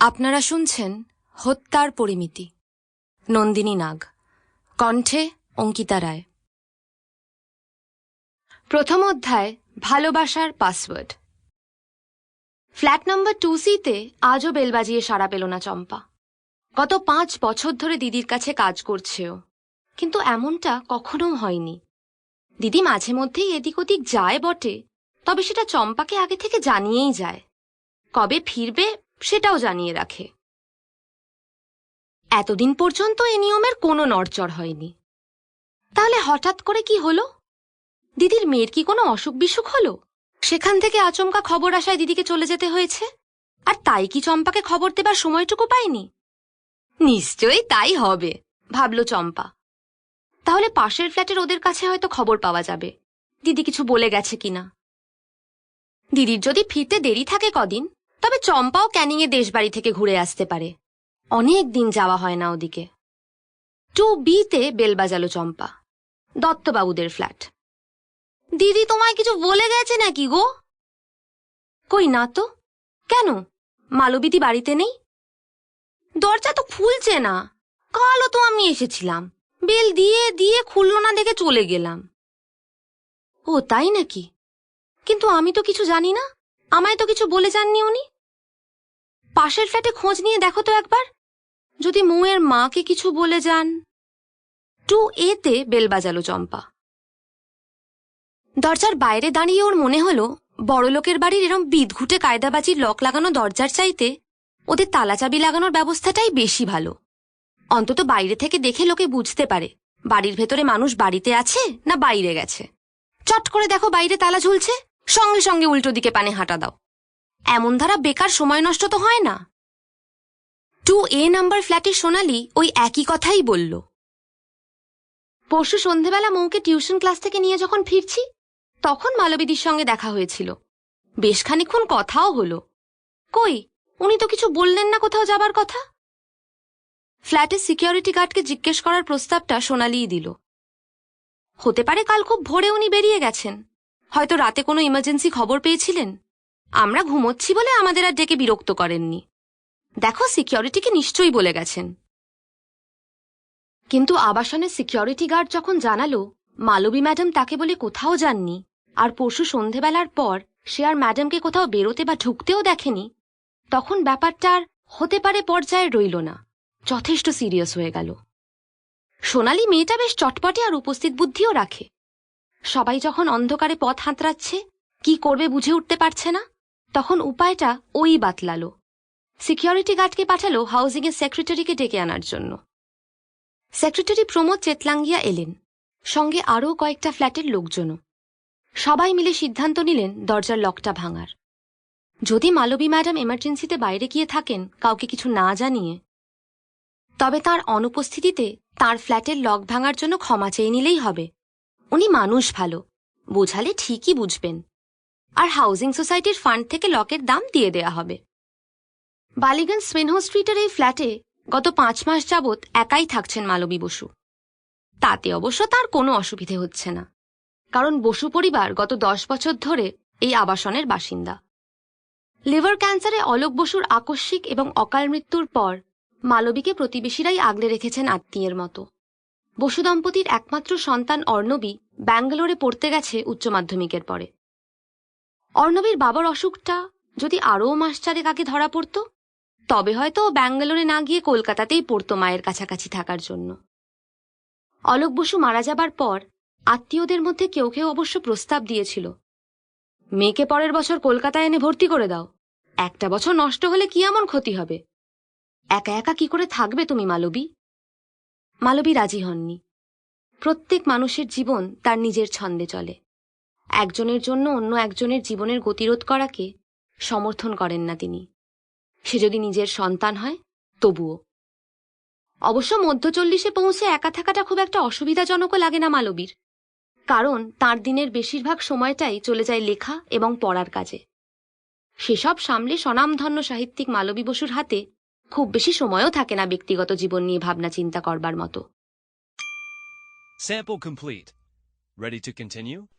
আপনারা শুনছেন হত্যার পরিমিতি। নন্দিনী নাগ। কণ্ঠে অঙ্কিতা রায়। প্রথম অধ্যায়, ভালোবাসার পাসওয়ার্ড। ফ্ল্যাট নম্বর টু সিতে আজও বেল বাজিয়ে সাড়া পেল না চম্পা। গত পাঁচ বছর ধরে দিদির কাছে কাজ করছেও। কিন্তু এমনটা কখনো হয়নি। দিদি মাঝে মধ্যেই এদিক ওদিক যায় বটে, তবে সেটা চম্পাকে আগে থেকে জানিয়েই যায়। কবে ফিরবে সেটাও জানিয়ে রাখে। এতদিন পর্যন্ত এ নিয়মের কোনো নড়চড় হয়নি। তাহলে হঠাৎ করে কি হলো? দিদির মেয়ের কি কোনো অসুখ বিসুখ হলো? সেখান থেকে আচমকা খবর আসায় দিদিকে চলে যেতে হয়েছে? আর তাই কি চম্পাকে খবর দেবার সময়টুকু পায়নি? নিশ্চয়ই তাই হবে, ভাবল চম্পা। তাহলে পাশের ফ্ল্যাটের ওদের কাছে হয়তো খবর পাওয়া যাবে। দিদি কিছু বলে গেছে কিনা? দিদির যদি ফিরতে দেরি থাকে কদিন তবে চম্পাও ক্যানিং ক্যানিংয়ে দেশবাড়ি থেকে ঘুরে আসতে পারে। অনেক দিন যাওয়া হয় না ওদিকে। টু বিতে বেল বাজালো চম্পা। দত্তবাবুদের ফ্ল্যাট। দিদি তোমায় কিছু বলে গেছে নাকি গো? কই না তো। কেন? মালবিদি বাড়িতে নেই? দরজা তো খুলছে না। কালও তো আমি এসেছিলাম। বেল দিয়ে দিয়ে খুললো না দেখে চলে গেলাম। ও, তাই নাকি? কিন্তু আমি তো কিছু জানি না। আমায় তো কিছু বলে যাননি উনি। পাশের ফ্ল্যাটে খোঁজ নিয়ে দেখো তো একবার। যদি মৌয়ের মাকে কিছু বলে যান। টু এতে বেল বাজালো চম্পা। দরজার বাইরে দাঁড়িয়ে ওর মনে হলো বড়লোকের বাড়ির এরম বিদঘুটে কায়দাবাজির লক লাগানো দরজার চাইতে ওদের তালাচাবি লাগানোর ব্যবস্থাটাই বেশি ভালো। অন্তত বাইরে থেকে দেখে লোকে বুঝতে পারে, বাড়ির ভেতরে মানুষ বাড়িতে আছে না বাইরে গেছে। চট করে দেখো বাইরে তালা ঝুলছে, সঙ্গে সঙ্গে উল্টো দিকে পানে হাঁটা দাও। এমন ধারা বেকার সময় নষ্ট তো হয় না। টু এ নাম্বার ফ্ল্যাটের সোনালি ওই একই কথাই বলল। পরশু সন্ধেবেলা মৌকে টিউশন ক্লাস থেকে নিয়ে যখন ফিরছি, তখন মালবীদির সঙ্গে দেখা হয়েছিল। বেশ খানিক্ষণ কথাও হলো। কই, উনি তো কিছু বললেন না কোথাও যাবার কথা? ফ্ল্যাটের সিকিউরিটি গার্ডকে জিজ্ঞেস করার প্রস্তাবটা সোনালিই দিল। হতে পারে কাল খুব ভোরে উনি বেরিয়ে গেছেন। হয়তো রাতে কোনো ইমার্জেন্সি খবর পেয়েছিলেন? আমরা ঘুমোচ্ছি বলে আমাদের আর ডেকে বিরক্ত করেননি। দেখো, সিকিউরিটিকে নিশ্চয়ই বলে গেছেন। কিন্তু আবাসনের সিকিউরিটি গার্ড যখন জানালো, মালবী ম্যাডাম তাকে বলে কোথাও যাননি, আর পরশু সন্ধেবেলার পর সে আর ম্যাডামকে কোথাও বেরোতে বা ঢুকতেও দেখেনি, তখন ব্যাপারটা আর হতে পারে পর্যায়ে রইল না। যথেষ্ট সিরিয়াস হয়ে গেল। সোনালি মেয়েটা বেশ চটপটে আর উপস্থিত বুদ্ধিও রাখে। সবাই যখন অন্ধকারে পথ হাতড়াচ্ছে, কি করবে বুঝে উঠতে পারছে না। তখন উপায়টা ওই বাতলালো। সিকিউরিটি গার্ডকে পাঠালো হাউজিংয়ের সেক্রেটারিকে ডেকে আনার জন্য। সেক্রেটারি প্রমোদ চেতলাঙ্গিয়া এলেন। সঙ্গে আরও কয়েকটা ফ্ল্যাটের লোকজনও। সবাই মিলে সিদ্ধান্ত নিলেন দরজার লকটা ভাঙার। যদি মালবী ম্যাডাম এমার্জেন্সিতে বাইরে গিয়ে থাকেন, কাউকে কিছু না জানিয়ে। তবে তার অনুপস্থিতিতে তার ফ্ল্যাটের লক ভাঙার জন্য ক্ষমা চেয়ে নিলেই হবে। উনি মানুষ ভালো, বোঝালে ঠিকই বুঝবেন। আর হাউজিং সোসাইটির ফান্ড থেকে লকের দাম দিয়ে দেয়া হবে। বালিগঞ্জ স্পেনহো স্ট্রিটের এই ফ্ল্যাটে গত পাঁচ মাস যাবৎ একাই থাকছেন মালবী বসু। তাতে অবশ্য তার কোনো অসুবিধে হচ্ছে না। কারণ বসু পরিবার গত দশ বছর ধরে এই আবাসনের বাসিন্দা। লিভার ক্যান্সারে অলোক বসুর আকস্মিক এবং অকাল মৃত্যুর পর মালবীকে প্রতিবেশীরাই আগলে রেখেছেন আত্মীয়ের মতো। বসু দম্পতির একমাত্র সন্তান অর্ণবী ব্যাঙ্গালোরে পড়তে গেছে উচ্চ মাধ্যমিকের পরে। অর্ণবীর বাবার অসুখটা যদি আরও মাস চারেক আগে ধরা পড়ত, তবে হয়তো ব্যাঙ্গালোরে না গিয়ে কলকাতাতেই পড়তো মায়ের কাছাকাছি থাকার জন্য। অলোক বসু মারা যাবার পর আত্মীয়দের মধ্যে কেউ কেউ অবশ্য প্রস্তাব দিয়েছিল, মেয়েকে পরের বছর কলকাতায় এনে ভর্তি করে দাও। একটা বছর নষ্ট হলে কি এমন ক্ষতি হবে? একা একা কি করে থাকবে তুমি, মালবী? মালবী রাজি হননি। প্রত্যেক মানুষের জীবন তার নিজের ছন্দে চলে। একজনের জন্য অন্য একজনের জীবনের গতিরোধ করাকে সমর্থন করেন না তিনি। সে যদি নিজের সন্তান হয়, তবুও। অবশ্য মধ্য চল্লিশে পৌঁছে একা থাকাটা খুব একটা অসুবিধাজনকও লাগে না মালবীর। কারণ তার দিনের বেশিরভাগ সময়টাই চলে যায় লেখা এবং পড়ার কাজে। সেসব সামলে স্বনামধন্য সাহিত্যিক মালবী বসুর হাতে খুব বেশি সময়ও থাকে না ব্যক্তিগত জীবন নিয়ে ভাবনা চিন্তা করবার মতো। Sample complete. Ready to continue?